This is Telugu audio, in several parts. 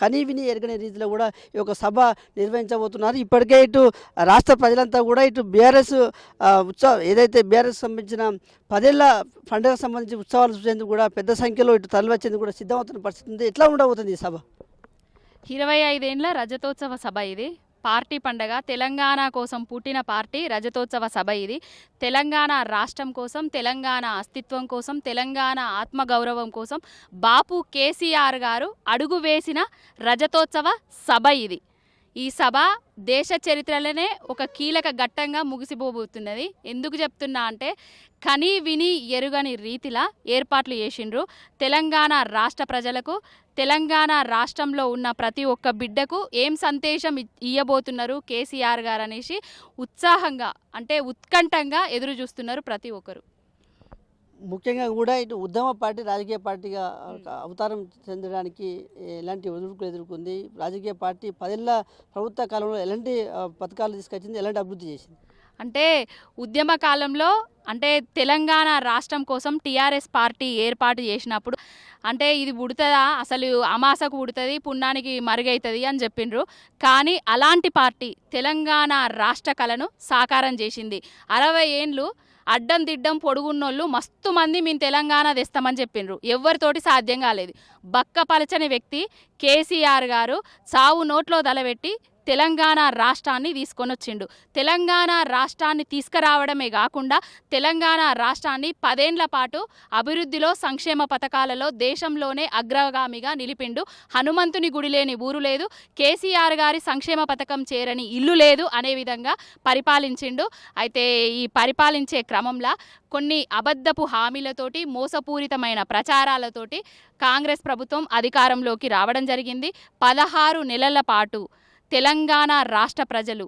కనీవిని ఎరగని రీతిలో కూడా ఈ యొక్క సభ నిర్వహించబోతున్నారు. ఇప్పటికే ఇటు రాష్ట్ర ప్రజలంతా కూడా ఇటు బీఆర్ఎస్ ఉత్సవ ఏదైతే బీఆర్ఎస్ సంబంధించిన పదేళ్ళ పండుగకు సంబంధించి ఉత్సవాలు చూసేందుకు కూడా పెద్ద సంఖ్యలో ఇటు తరలివచ్చేందుకు కూడా సిద్ధమవుతున్న పరిస్థితి ఉంది. ఎట్లా ఉండబోతుంది ఈ సభ? ఇరవై ఐదేండ్ల రజతోత్సవ సభ ఇది. పార్టీ పండగ తెలంగాణ కోసం పుట్టిన పార్టీ రజతోత్సవ సభ ఇది. తెలంగాణ రాష్ట్రం కోసం తెలంగాణ అస్తిత్వం కోసం తెలంగాణ ఆత్మగౌరవం కోసం బాపు కేసీఆర్ గారు అడుగు వేసిన రజతోత్సవ సభ ఇది. ఈ సభ దేశ చరిత్రలోనే ఒక కీలక ఘట్టంగా ముగిసిపోబోతున్నది. ఎందుకు చెప్తున్నా అంటే కని విని ఎరుగని రీతిలా ఏర్పాట్లు చేసిండ్రు. తెలంగాణ రాష్ట్ర ప్రజలకు తెలంగాణ రాష్ట్రంలో ఉన్న ప్రతి ఒక్క బిడ్డకు ఏం సందేశం ఇయ్యబోతున్నారు కేసీఆర్ గారు అనేసి ఉత్సాహంగా అంటే ఉత్కంఠంగా ఎదురు చూస్తున్నారు ప్రతి ఒక్కరు. ముఖ్యంగా కూడా ఇటు ఉద్యమ పార్టీ రాజకీయ పార్టీగా అవతారం చెందడానికి ఎలాంటి ఎదుర్కొలు ఎదుర్కొంది? రాజకీయ పార్టీ పదేళ్ళ ప్రభుత్వ కాలంలో ఎలాంటి పథకాలు తీసుకొచ్చింది? ఎలాంటి అభివృద్ధి చేసింది? అంటే ఉద్యమ కాలంలో అంటే తెలంగాణ రాష్ట్రం కోసం టీఆర్ఎస్ పార్టీ ఏర్పాటు చేసినప్పుడు అంటే ఇది ఉడుతుందా? అసలు అమాసకు ఉడుతుంది పుణ్యానికి మరుగవుతుంది అని చెప్పిండ్రు. కానీ అలాంటి పార్టీ తెలంగాణ రాష్ట్ర కళను సాకారం చేసింది. అరవై ఏండ్లు అడ్డం దిడ్డం పొడుగున్నోళ్ళు మస్తు మంది మేము తెలంగాణ తెస్తామని చెప్పిండ్రు. ఎవరితోటి సాధ్యం కాలేదు. బక్క పలచని వ్యక్తి కేసీఆర్ గారు సావు నోట్లో తలబెట్టి తెలంగాణ రాష్ట్రాన్ని తీసుకొని వచ్చిండు తెలంగాణ రాష్ట్రాన్ని తీసుకురావడమే కాకుండా తెలంగాణ రాష్ట్రాన్ని పదేండ్ల పాటు అభివృద్ధిలో సంక్షేమ పథకాలలో దేశంలోనే అగ్రగామిగా నిలిపిండు. హనుమంతుని గుడి లేని ఊరు లేదు. కేసీఆర్ గారి సంక్షేమ పథకం చేరని ఇల్లు లేదు అనే విధంగా పరిపాలించిండు. అయితే ఈ పరిపాలించే క్రమంలో కొన్ని అబద్ధపు హామీలతోటి మోసపూరితమైన ప్రచారాలతోటి కాంగ్రెస్ ప్రభుత్వం అధికారంలోకి రావడం జరిగింది. పదహారు నెలల పాటు తెలంగాణ రాష్ట్ర ప్రజలు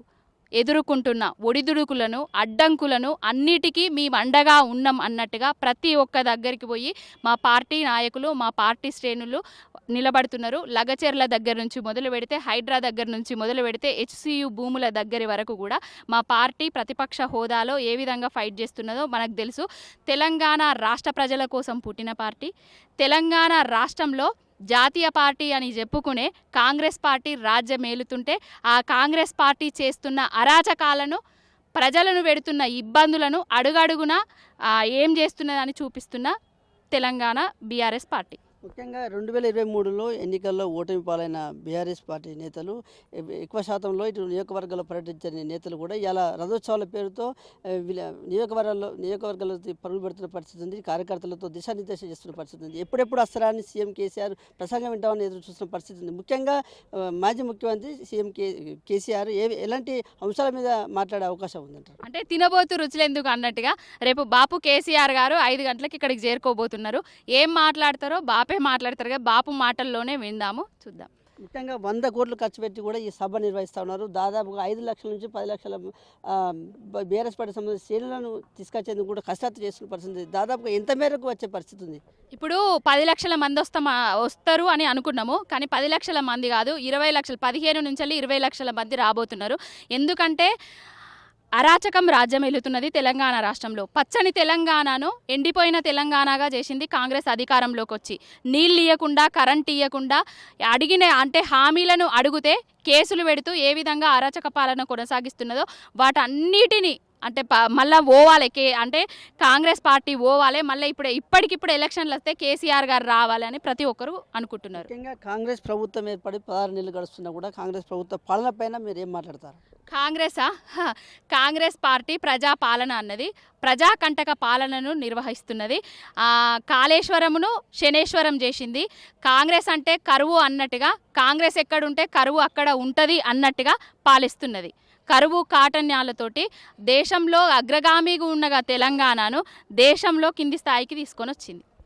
ఎదుర్కొంటున్న ఒడిదుడుకులను అడ్డంకులను అన్నిటికీ మేము అండగా ఉన్నాం అన్నట్టుగా ప్రతి ఒక్క దగ్గరికి పోయి మా పార్టీ నాయకులు మా పార్టీ శ్రేణులు నిలబడుతున్నారు. లగచెర్ల దగ్గర నుంచి మొదలు పెడితే హైడ్రా దగ్గర నుంచి మొదలు పెడితే హెచ్సియు భూముల దగ్గర వరకు కూడా మా పార్టీ ప్రతిపక్ష హోదాలో ఏ విధంగా ఫైట్ చేస్తున్నదో మనకు తెలుసు. తెలంగాణ రాష్ట్ర ప్రజల కోసం పుట్టిన పార్టీ. తెలంగాణ రాష్ట్రంలో జాతీయ పార్టీ అని చెప్పుకునే కాంగ్రెస్ పార్టీ రాజ్యం మేలుతుంటే ఆ కాంగ్రెస్ పార్టీ చేస్తున్న అరాచకాలను ప్రజలను పెడుతున్న ఇబ్బందులను అడుగడుగున ఏం చేస్తున్నదని చూపిస్తున్న తెలంగాణ బీఆర్ఎస్ పార్టీ. ముఖ్యంగా రెండు వేల ఇరవై మూడులో ఎన్నికల్లో ఓటమి పాలైన బీఆర్ఎస్ పార్టీ నేతలు ఎక్కువ శాతంలో ఇటు నియోజకవర్గాల్లో పర్యటించిన నేతలు కూడా ఇలా రథోత్సవాల పేరుతో నియోజకవర్గాల్లో నియోజకవర్గాల్లో పరుగులు పెడుతున్న పరిస్థితి ఉంది. కార్యకర్తలతో దిశానిర్దేశం చేస్తున్న పరిస్థితి ఉంది. ఎప్పుడెప్పుడు వస్తారా సీఎం కేసీఆర్ ప్రసంగం వింటామని ఎదురు చూస్తున్న పరిస్థితి ఉంది. ముఖ్యంగా మాజీ ముఖ్యమంత్రి సీఎం కే కేసీఆర్ ఏ ఎలాంటి అంశాల మీద మాట్లాడే అవకాశం ఉందంటారు? అంటే తినబోతు రుచులు ఎందుకు అన్నట్టుగా రేపు బాపు కేసీఆర్ గారు ఐదు గంటలకు ఇక్కడికి చేరుకోబోతున్నారు. ఏం మాట్లాడతారో బాపు మాట్లాడతారు కదా బాపు మాటల్లోనే విందాము చూద్దాం. ముఖ్యంగా వంద కోట్లు ఖర్చు పెట్టి కూడా ఈ సభ నిర్వహిస్తూ ఉన్నారు. దాదాపుగా ఐదు లక్షల నుంచి పది లక్షల బీఆర్ఎస్ పార్టీ సంబంధించిన శ్రేణులను తీసుకొచ్చేందుకు కూడా కసరత్తు చేస్తున్న పరిస్థితి. దాదాపుగా ఎంత మేరకు వచ్చే పరిస్థితి ఉంది. ఇప్పుడు పది లక్షల మంది వస్తామా వస్తారు అని అనుకున్నాము కానీ పది లక్షల మంది కాదు ఇరవై లక్షలు పదిహేను నుంచి ఇరవై లక్షల మంది రాబోతున్నారు. ఎందుకంటే అరాచకం రాజ్యమెలుతున్నది తెలంగాణ రాష్ట్రంలో. పచ్చని తెలంగాణను ఎండిపోయిన తెలంగాణగా చేసింది కాంగ్రెస్ అధికారంలోకి వచ్చి నీళ్ళు ఇవ్వకుండా కరెంట్ ఇవ్వకుండా అడిగిన అంటే హామీలను అడిగితే కేసులు పెడుతూ ఏ విధంగా అరాచక పాలన కొనసాగిస్తున్నదో వాటన్నిటిని అంటే మళ్ళీ ఓవాలి కే అంటే కాంగ్రెస్ పార్టీ ఓవాలి మళ్ళీ ఇప్పుడు ఇప్పటికిప్పుడు ఎలక్షన్లు వస్తే కేసీఆర్ గారు రావాలని ప్రతి ఒక్కరు అనుకుంటున్నారు. ముఖ్యంగా కాంగ్రెస్ ప్రభుత్వం ఏర్పడి పదహారు నెలలు గడుస్తున్నా కూడా కాంగ్రెస్ ప్రభుత్వ పాలన పైన మీరు ఏం మాట్లాడతారు? కాంగ్రెసా? కాంగ్రెస్ పార్టీ ప్రజా పాలన అన్నది ప్రజాకంటక పాలనను నిర్వహిస్తున్నది. కాళేశ్వరమును శనేశ్వరం చేసింది. కాంగ్రెస్ అంటే కరువు అన్నట్టుగా కాంగ్రెస్ ఎక్కడుంటే కరువు అక్కడ ఉంటుంది అన్నట్టుగా పాలిస్తున్నది. కరువు కాఠన్యాలతోటి దేశంలో అగ్రగామిగా ఉన్నగా తెలంగాణను దేశంలో కింది స్థాయికి తీసుకొని వచ్చింది.